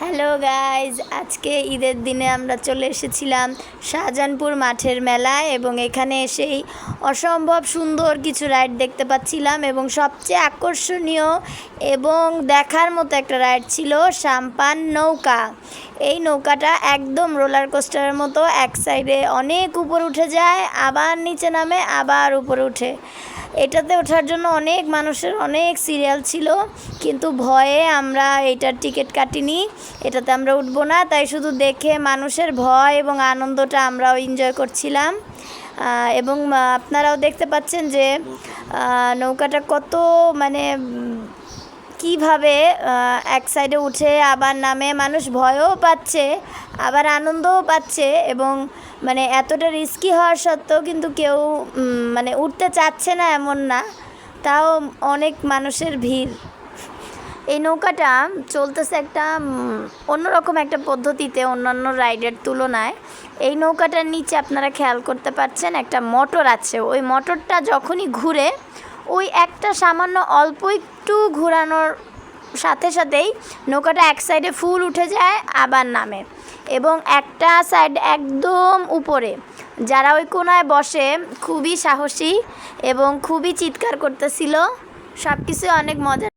Hello guys আজকে ঈদের দিনে আমরা চলে এসেছিলাম শাহজাহানপুর মাঠের মেলায় এবং এখানে এসেই অসম্ভব সুন্দর কিছু রাইড দেখতে পাচ্ছিলাম এবং সবচেয়ে আকর্ষণীয় এবং দেখার মতো একটা রাইড ছিল সাম্পান নৌকা। এই নৌকাটা একদম রোলার কোস্টারের মতো, এক সাইডে অনেক উপর উঠে যায়, আবার নিচে নামে, আবার উপরে উঠে। এটাতে ওঠার জন্য অনেক মানুষের অনেক সিরিয়াল ছিল, কিন্তু ভয়ে আমরা এইটার টিকিট কাটিনি। এটাতে আমরা উঠবো না, তাই শুধু দেখে মানুষের ভয় এবং আনন্দটা আমরাও এনজয় করছিলাম। এবং আপনারাও দেখতে পাচ্ছেন যে নৌকাটা কত মানে কীভাবে এক সাইডে উঠে আবার নামে, মানুষ ভয়ও পাচ্ছে, আবার আনন্দও পাচ্ছে এবং মানে এতটা রিস্কি হওয়ার সত্ত্বেও কিন্তু কেউ মানে উঠতে চাচ্ছে না এমন না। তাও অনেক মানুষের ভিড়। এই নৌকাটা চলতেছে একটা অন্যরকম একটা পদ্ধতিতে অন্যান্য রাইডের তুলনায়। এই নৌকাটার নিচে আপনারা খেয়াল করতে পারছেন একটা মোটর আছে। ওই মোটরটা যখনই ঘুরে, ওই একটা সামান্য অল্প একটু ঘোরানোর সাথে সাথেই নৌকাটা এক সাইডে ফুল উঠে যায়, আবার নামে। এবং একটা সাইড একদম উপরে। যারা ওই কোনায় বসে খুবই সাহসী এবং খুবই চিৎকার করতেছিল সব কিছু অনেক মজা